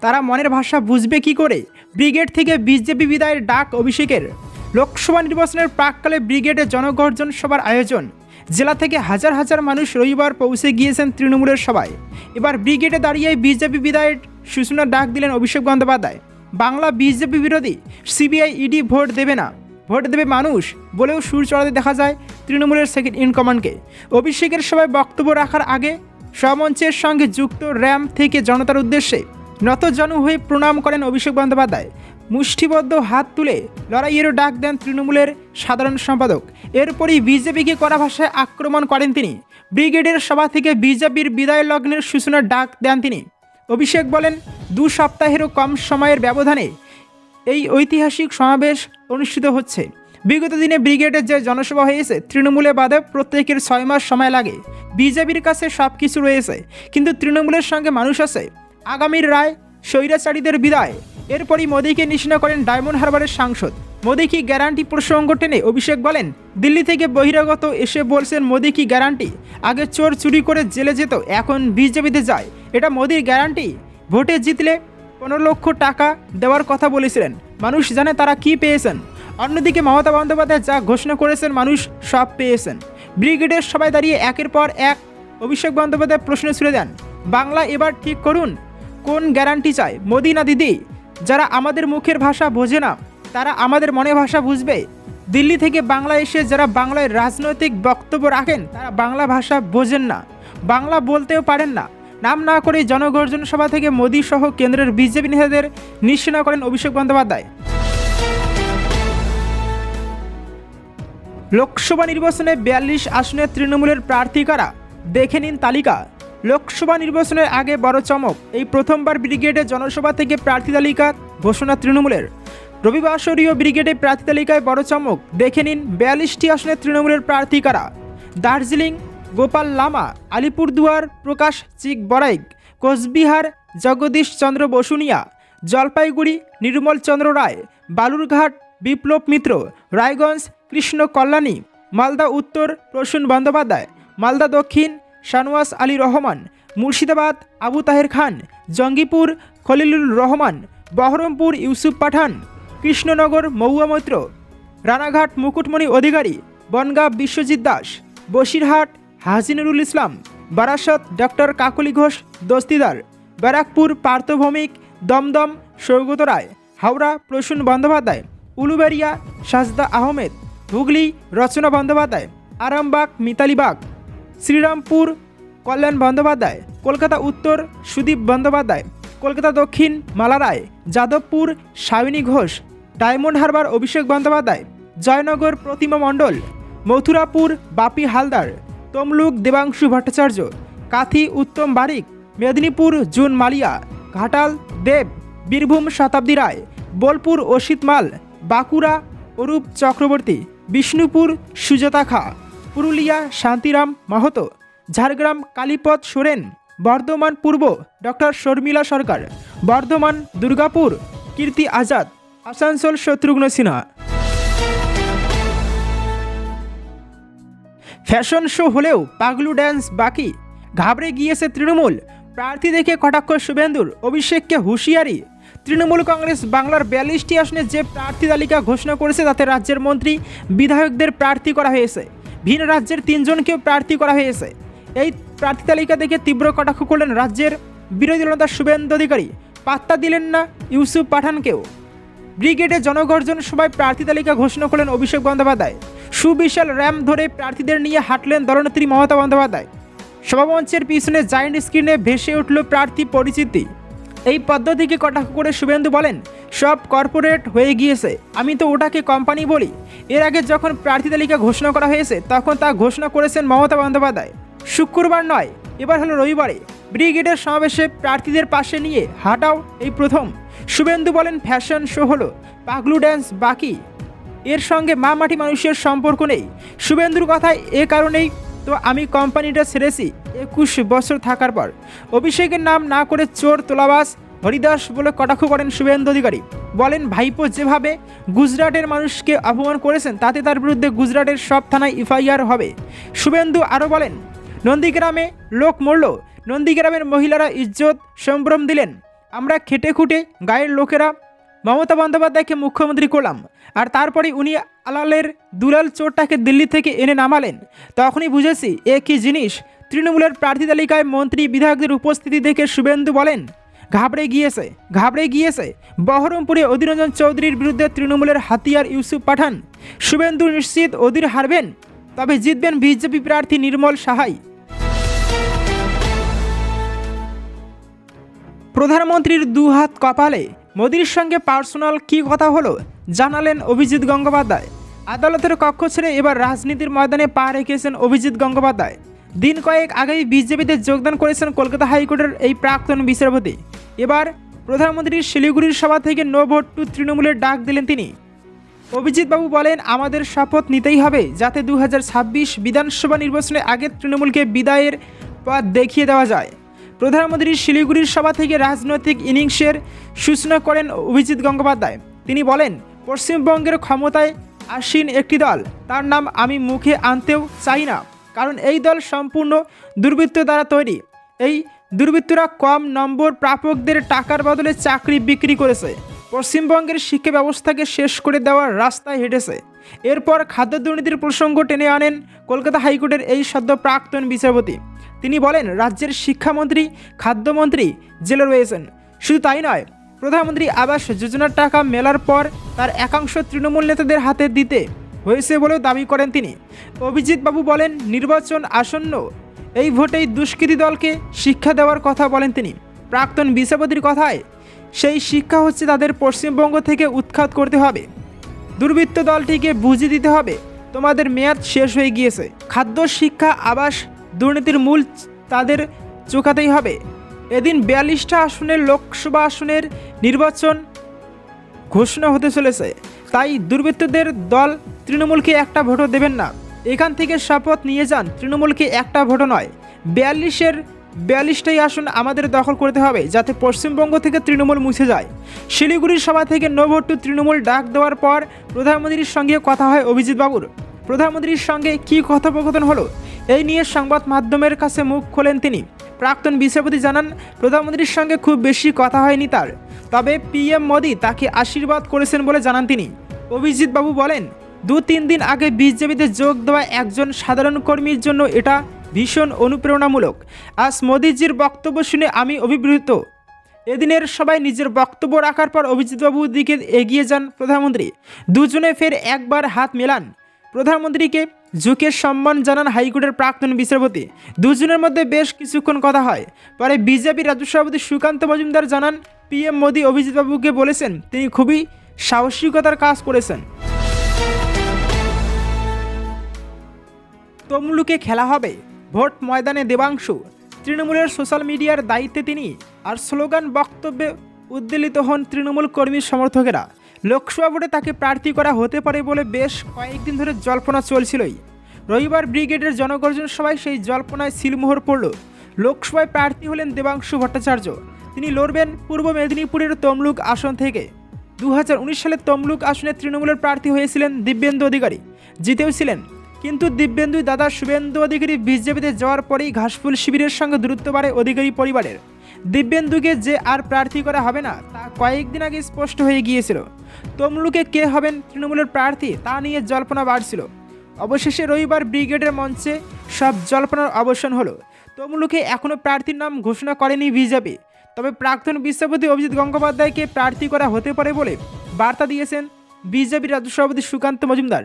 তারা মনের ভাষা বুঝবে কি করে? ব্রিগেড থেকে বিজেপি বিদায়ের ডাক অভিষেকের। লোকসভা নির্বাচনের প্রাককালে ব্রিগেডে জনগর্জন সভার আয়োজন। জেলা থেকে হাজার হাজার মানুষ রবিবার পৌঁছে গিয়েছেন তৃণমূলের সভায়। এবার ব্রিগেডে দাঁড়িয়ে বিজেপি বিদায়ের সূচনার ডাক দিলেন অভিষেক বন্দ্যোপাধ্যায়। বাংলা বিজেপি বিরোধী সিবিআই ইডি ভোট দেবে না। ভোট দেবে মানুষ বলেও সুর চড়াতে দেখা যায় তৃণমূলের সেকেন্ড ইন কমান্ডকে অভিষেকের সভায় বক্তব্য রাখার আগে স্বমঞ্চের সঙ্গে যুক্ত র্যাম থেকে জনতার উদ্দেশ্যে নতজানু হয়ে প্রণাম করেন অভিষেক বন্দ্যোপাধ্যায়। মুষ্টিবদ্ধ হাত তুলে লড়াইয়েরও ডাক দেন তৃণমূলের সাধারণ সম্পাদক। এরপরই বিজেপিকে কড়া ভাষায় আক্রমণ করেন তিনি। ব্রিগেডের সভা থেকে বিজেপির বিদায় লগ্নের সূচনার ডাক দেন তিনি। অভিষেক বলেন, দু সপ্তাহেরও কম সময়ের ব্যবধানে এই ঐতিহাসিক সমাবেশ অনুষ্ঠিত হচ্ছে। বিগত দিনে ব্রিগেডের যে জনসভা হয়েছে, তৃণমূলে বাদে প্রত্যেকের ছয় মাস সময় লাগে। বিজেপির কাছে সব কিছু রয়েছে, কিন্তু তৃণমূলের সঙ্গে মানুষ আছে। আগামীর রায়, স্বৈরাচারীদের বিদায়। এরপরই মোদীকে নিশানা করেন ডায়মন্ড হারবারের সাংসদ। মোদী কি গ্যারান্টি প্রসঙ্গ টেনে অভিষেক বলেন, দিল্লি থেকে বহিরাগত এসে বলছেন মোদী কি গ্যারান্টি? আগে চোর চুরি করে জেলে যেত, এখন বিজেপিতে যায়। এটা মোদীর গ্যারান্টি? ভোটে জিতলে পনেরো লক্ষ টাকা দেওয়ার কথা বলেছিলেন। মানুষ জানে তারা কি পেয়েছেন। অন্যদিকে মমতা বন্দ্যোপাধ্যায় যা ঘোষণা করেছেন, মানুষ সব পেয়েছেন। ব্রিগেডের সবাই দাঁড়িয়ে একের পর এক অভিষেক বন্দ্যোপাধ্যায় প্রশ্ন ছুড়ে দেন। বাংলা এবার ঠিক করুন কোন গ্যারান্টি চায় মোদি না দিদি, যারা আমাদের মুখের ভাষা বোঝে না, তারা আমাদের মনে ভাষা বুঝবে। দিল্লি থেকে বাংলা এসে যারা বাংলায় রাজনৈতিক বক্তব্য রাখেন, তারা বাংলা ভাষা বোঝেন না, বাংলা বলতেও পারেন না। নাম না করে জনগর্জন সভা থেকে মোদী সহ কেন্দ্রের বিজেপি নেতাদের নিশ্চনা করেন অভিষেক বন্দ্যোপাধ্যায়। লোকসভা নির্বাচনে বিয়াল্লিশ আসনে তৃণমূলের প্রার্থী কারা? দেখে নিন তালিকা। লোকসভা নির্বাচনের আগে বড় চমক। এই প্রথমবার ব্রিগেডে জনসভা থেকে প্রার্থী তালিকা ঘোষণা তৃণমূলের। রবিবাসরীয় ব্রিগেডে প্রার্থী তালিকায় বড় চমক। দেখে নিন বিয়াল্লিশটি আসনে তৃণমূলের প্রার্থী কারা। দার্জিলিং, গোপাল লামা, আলিপুরদুয়ার, প্রকাশ চিক বরাইক, কোচবিহার, জগদীশ চন্দ্র বসুনিয়া জলপাইগুড়ি, নির্মল চন্দ্র রায়, বালুরঘাট, বিপ্লব মিত্র, রায়গঞ্জ, কৃষ্ণ কল্যাণী, মালদা উত্তর, প্রসূন বন্দ্যোপাধ্যায়, মালদা দক্ষিণ শানওয়াস আলী রহমান, মুর্শিদাবাদ, আবু তাহের খান, জঙ্গিপুর, খলিলুর রহমান, বহরমপুর ইউসুফ পাঠান, কৃষ্ণনগর মৌয়া মৈত্র, রানাঘাট মুকুটমণি অধিকারী, বনগাঁ বিশ্বজিৎ দাস, বসিরহাট হাজিনুরুল ইসলাম, বারাসত ডক্টর কাকলি ঘোষ দস্তিদার, ব্যারাকপুর পার্থভৌমিক দমদম সৌগত রায়, হাওড়া প্রসূন বন্দ্যোপাধ্যায় উলুবেরিয়া সাজদা আহমেদ, হুগলি রচনা বন্দ্যোপাধ্যায়, আরামবাগ মিতালি বাগ। শ্রীরামপুর, কল্যাণ বন্দ্যোপাধ্যায়, কলকাতা উত্তর, সুদীপ বন্দ্যোপাধ্যায়, কলকাতা দক্ষিণ মালা রায় যাদবপুর সায়নী ঘোষ, ডায়মন্ড হারবার অভিষেক বন্দ্যোপাধ্যায়, জয়নগর প্রতিমা মণ্ডল, মথুরাপুর বাপি হালদার, তমলুক দেবাংশু ভট্টাচার্য, কাথি উত্তম বারিক, মেদিনীপুর জুন মালিয়া, ঘাটাল দেব, বীরভূম শতাব্দী রায়, বোলপুর অসিত মাল, বাঁকুড়া অরূপ চক্রবর্তী, বিষ্ণুপুর সুজাতা খা। পুরুলিয়া, শান্তিরাম মাহতো, ঝাড়গ্রাম কালীপদ সোরেন, বর্ধমান পূর্ব doctor Sharmila Sarkar, Bardhaman Durgapur, Kirti Azad, Asansol Shatrughan Sinha. Fashion show হলেও পাগলু ড্যান্স বাকি। ঘাবড়ে গিয়েছে তৃণমূল। প্রার্থী দেখে কটাক্ষ শুভেন্দুর, অভিষেককে হুঁশিয়ারি। তৃণমূল কংগ্রেস বাংলার বিয়াল্লিশটি আসনে যে প্রার্থী তালিকা ঘোষণা করেছে তাতে রাজ্যের মন্ত্রী, বিধায়কদের প্রার্থী করা হয়েছে। ভিন রাজ্যের তিনজনকেও প্রার্থী করা হয়েছে। এই প্রার্থী তালিকা দেখে তীব্র কটাক্ষ করলেন রাজ্যের বিরোধী দলনেতা শুভেন্দু অধিকারী। পাত্তা দিলেন না ইউসুফ পাঠানকেও। ব্রিগেডে জনগর্জন সভায় প্রার্থী তালিকা ঘোষণা করলেন অভিষেক বন্দ্যোপাধ্যায়। সুবিশাল র্যাম ধরে প্রার্থীদের নিয়ে হাঁটলেন দলনেত্রী মমতা বন্দ্যোপাধ্যায়। সভামঞ্চের পিছনে জায়েন্ট স্ক্রিনে ভেসে উঠল প্রার্থী পরিচিতি। এই পদ্ধতিকে কটাক্ষ করে শুভেন্দু বলেন, সব কর্পোরেট হয়ে গিয়েছে, আমি তো ওটাকে কোম্পানি বলি। এর আগে যখন প্রার্থী তালিকা ঘোষণা করা হয়েছে, তখন তা ঘোষণা করেছেন মমতা বন্দ্যোপাধ্যায়। শুক্রবার নয়, এবার হলো রবিবারে, ব্রিগেডের সমাবেশে প্রার্থীদের পাশে নিয়ে হাঁটাও এই প্রথম। শুভেন্দু বলেন, ফ্যাশন শো হলো, পাগলু ড্যান্স বাকি। এর সঙ্গে মা মাটি মানুষের সম্পর্ক নেই। শুভেন্দুর কথায় এ কারণেই তো আমি কোম্পানিটা ছেড়েছি একুশ বছর থাকার পর। অভিষেকের নাম না করে চোর তোলাবাস হরিদাস বলে কটাক্ষ করেন শুভেন্দু অধিকারী। বলেন, ভাইপো যেভাবে গুজরাটের মানুষকে অপমান করেছেন, তাতে তার বিরুদ্ধে গুজরাটের সব থানায় এফআইআর হবে। শুভেন্দু আরও বলেন, নন্দীগ্রামে লোক মরল, নন্দীগ্রামের মহিলারা ইজ্জত সম্ভ্রম দিলেন। আমরা খেটে খুঁটে গায়ের লোকেরা মমতা বন্দ্যোপাধ্যায়কে মুখ্যমন্ত্রী করলাম। আর তারপরে উনি আলালের দুলাল চোরটাকে দিল্লি থেকে এনে নামালেন। তখনই বুঝেছি, এ কী জিনিস? তৃণমূলের প্রার্থী তালিকায় মন্ত্রী বিধায়কদের উপস্থিতি দেখে শুভেন্দু বলেন, ঘাবড়ে গিয়েছে ঘাবড়ে গিয়েছে। বহরমপুরে অধীররঞ্জন চৌধুরীর বিরুদ্ধে তৃণমূলের হাতিয়ার ইউসুফ পাঠান। শুভেন্দু নিশ্চিত অধীর হারবেন, তবে জিতবেন বিজেপি প্রার্থী নির্মল সাহাই। প্রধানমন্ত্রীর দুহাত কপালে মোদির সঙ্গে পার্সোনাল কী কথা হলো? জানালেন অভিজিৎ গঙ্গোপাধ্যায়। আদালতের কক্ষ ছেড়ে এবার রাজনীতির ময়দানে পা রেখেছেন অভিজিৎ গঙ্গোপাধ্যায়। দিন কয়েক আগেই বিজেপিতে যোগদান করেছেন কলকাতা হাইকোর্টের এই প্রাক্তন বিচারপতি। এবার প্রধানমন্ত্রীর শিলিগুড়ির সভা থেকে নো ভোট টু তৃণমূলের ডাক দিলেন তিনি। অভিজিৎবাবু বলেন, আমাদের শপথ নিতেই হবে যাতে দু হাজার ছাব্বিশ বিধানসভা নির্বাচনের আগে তৃণমূলকে বিদায়ের পথ দেখিয়ে দেওয়া যায়। প্রধানমন্ত্রী শিলিগুড়ির সভা থেকে রাজনৈতিক ইনিংসের সূচনা করেন অভিজিৎ গঙ্গোপাধ্যায়। তিনি বলেন, পশ্চিমবঙ্গের ক্ষমতায় আসীন একটি দল, তার নাম আমি মুখে আনতেও চাই না, কারণ এই দল সম্পূর্ণ দুর্বৃত্ত দ্বারা তৈরি। এই দুর্বৃত্তরা কম নম্বর প্রাপকদের টাকার বদলে চাকরি বিক্রি করেছে। পশ্চিমবঙ্গের শিক্ষা ব্যবস্থাকে শেষ করে দেওয়ার রাস্তায় হেঁটেছে। এরপর খাদ্য দুর্নীতির প্রসঙ্গ টেনে আনেন কলকাতা হাইকোর্টের এই সদ্য প্রাক্তন বিচারপতি। তিনি বলেন, রাজ্যের শিক্ষামন্ত্রী, খাদ্যমন্ত্রী জেলে রয়েছেন। শুধু তাই নয়, প্রধানমন্ত্রী আবাস যোজনার টাকা মেলার পর তার একাংশ তৃণমূল নেতাদের হাতে দিতে হয়েছে বলেও দাবি করেন তিনি। অভিজিৎ বাবু বলেন, নির্বাচন আসন্ন, এই ভোটেই দুষ্কৃতী দলকে শিক্ষা দেওয়ার কথা বলেন তিনি। প্রাক্তন বিচারপতির কথায়, সেই শিক্ষা হচ্ছে তাদের পশ্চিমবঙ্গ থেকে উৎখাত করতে হবে। দুর্বৃত্ত দলটিকে বুঝিয়ে দিতে হবে, তোমাদের মেয়াদ শেষ হয়ে গিয়েছে। খাদ্য, শিক্ষা, আবাস দুর্নীতির মূল তাদের চোখাতেই হবে। এদিন বিয়াল্লিশটা আসনের লোকসভা আসনের নির্বাচন ঘোষণা হতে চলেছে। তাই দুর্বৃত্তদের দল তৃণমূলকে একটা ভোটও দেবেন না। এখান থেকে শপথ নিয়ে যান, তৃণমূলকে একটা ভোটও নয়। বিয়াল্লিশের বিয়াল্লিশটাই আসন আমাদের দখল করতে হবে, যাতে পশ্চিমবঙ্গ থেকে তৃণমূল মুছে যায়। শিলিগুড়ির সভা থেকে নো ভোট টু তৃণমূল ডাক দেওয়ার পর প্রধানমন্ত্রীর সঙ্গে কথা হয় অভিজিৎ বাবুর। প্রধানমন্ত্রীর সঙ্গে কী কথোপকথন হলো? এই নিয়ে সংবাদ মাধ্যমের কাছে মুখ খোলেন তিনি। প্রাক্তন বিচারপতি জানান, প্রধানমন্ত্রীর সঙ্গে খুব বেশি কথা হয়নি তার। তবে পিএম মোদি তাকে আশীর্বাদ করেছেন বলে জানান তিনি। অভিজিৎ বাবু বলেন দু তিন দিন আগে বিজেপিতে যোগ দেওয়া একজন সাধারণ কর্মীর জন্য এটা ভীষণ অনুপ্রেরণামূলক। আজ মোদিজির বক্তব্য শুনে আমি অভিভূত। এদিনের সবাই নিজের বক্তব্য রাখার পর অভিজিৎবাবুর দিকে এগিয়ে যান প্রধানমন্ত্রী। দুজনে ফের একবার হাত মেলান। প্রধানমন্ত্রীকে ঝুঁকে সম্মান জানান হাইকোর্টের প্রাক্তন বিচারপতি। দুজনের মধ্যে বেশ কিছুক্ষণ কথা হয়। পরে বিজেপি রাজ্য সভাপতি সুকান্ত মজুমদার জানান পিএম মোদী অভিজিৎবাবুকে বলেছেন, তিনি খুবই সাহসিকতার কাজ করেছেন। তমলুকে খেলা হবে। ভোট ময়দানে দেবাংশু। তৃণমূলের সোশ্যাল মিডিয়ার দায়িত্বে তিনি। আর স্লোগান বক্তব্যে উদ্বেলিত হন তৃণমূল কর্মী সমর্থকেরা। লোকসভা ভোটে তাকে প্রার্থী করা হতে পারে বলে বেশ কয়েকদিন ধরে জল্পনা চলছিলই। রবিবার ব্রিগেডের জনগর্জন সভায় সেই জল্পনায় সিলমোহর পড়ল। লোকসভায় প্রার্থী হলেন দেবাংশু ভট্টাচার্য। তিনি লড়বেন পূর্ব মেদিনীপুরের তমলুক আসন থেকে। দু হাজার উনিশ সালে তমলুক আসনে তৃণমূলের প্রার্থী হয়েছিলেন দিব্যেন্দু অধিকারী। জিতেও ছিলেন। কিন্তু দিব্যেন্দুই দাদা শুভেন্দু অধিকারী বিজেপিতে যাওয়ার পরেই ঘাসফুল শিবিরের সঙ্গে দূরত্ব বাড়ে অধিকারী পরিবারের। দিব্যেন্দুকে যে আর প্রার্থী করা হবে না, তা কয়েকদিন আগে স্পষ্ট হয়ে গিয়েছিল। তমলুকে কে হবেন তৃণমূলের প্রার্থী, তা নিয়ে জল্পনা বাড়ছিল। অবশেষে রবিবার ব্রিগেডের মঞ্চে সব জল্পনার অবসান হলো। তমলুকে এখনও প্রার্থীর নাম ঘোষণা করেনি বিজেপি। তবে প্রাক্তন বিচারপতি অভিজিৎ গঙ্গোপাধ্যায়কে প্রার্থী করা হতে পারে বলে বার্তা দিয়েছেন বিজেপি রাজ্য সভাপতি সুকান্ত মজুমদার।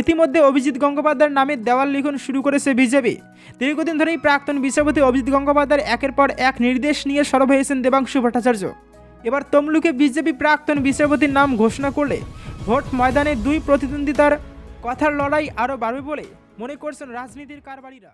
ইতিমধ্যে অভিজিৎ গঙ্গোপাধ্যায়ের নামে দেওয়াল লিখন শুরু করেছে বিজেপি। দীর্ঘদিন ধরেই প্রাক্তন বিচারপতি অভিজিৎ গঙ্গোপাধ্যায়ের একের পর এক নির্দেশ নিয়ে সরব হয়েছেন দেবাংশু ভট্টাচার্য। এবার তমলুকে বিজেপি প্রাক্তন বিচারপতির নাম ঘোষণা করলে ভোট ময়দানে দুই প্রতিদ্বন্দ্বিতার কথার লড়াই আরও বাড়বে বলে মনে করছেন রাজনীতির কারবারিরা।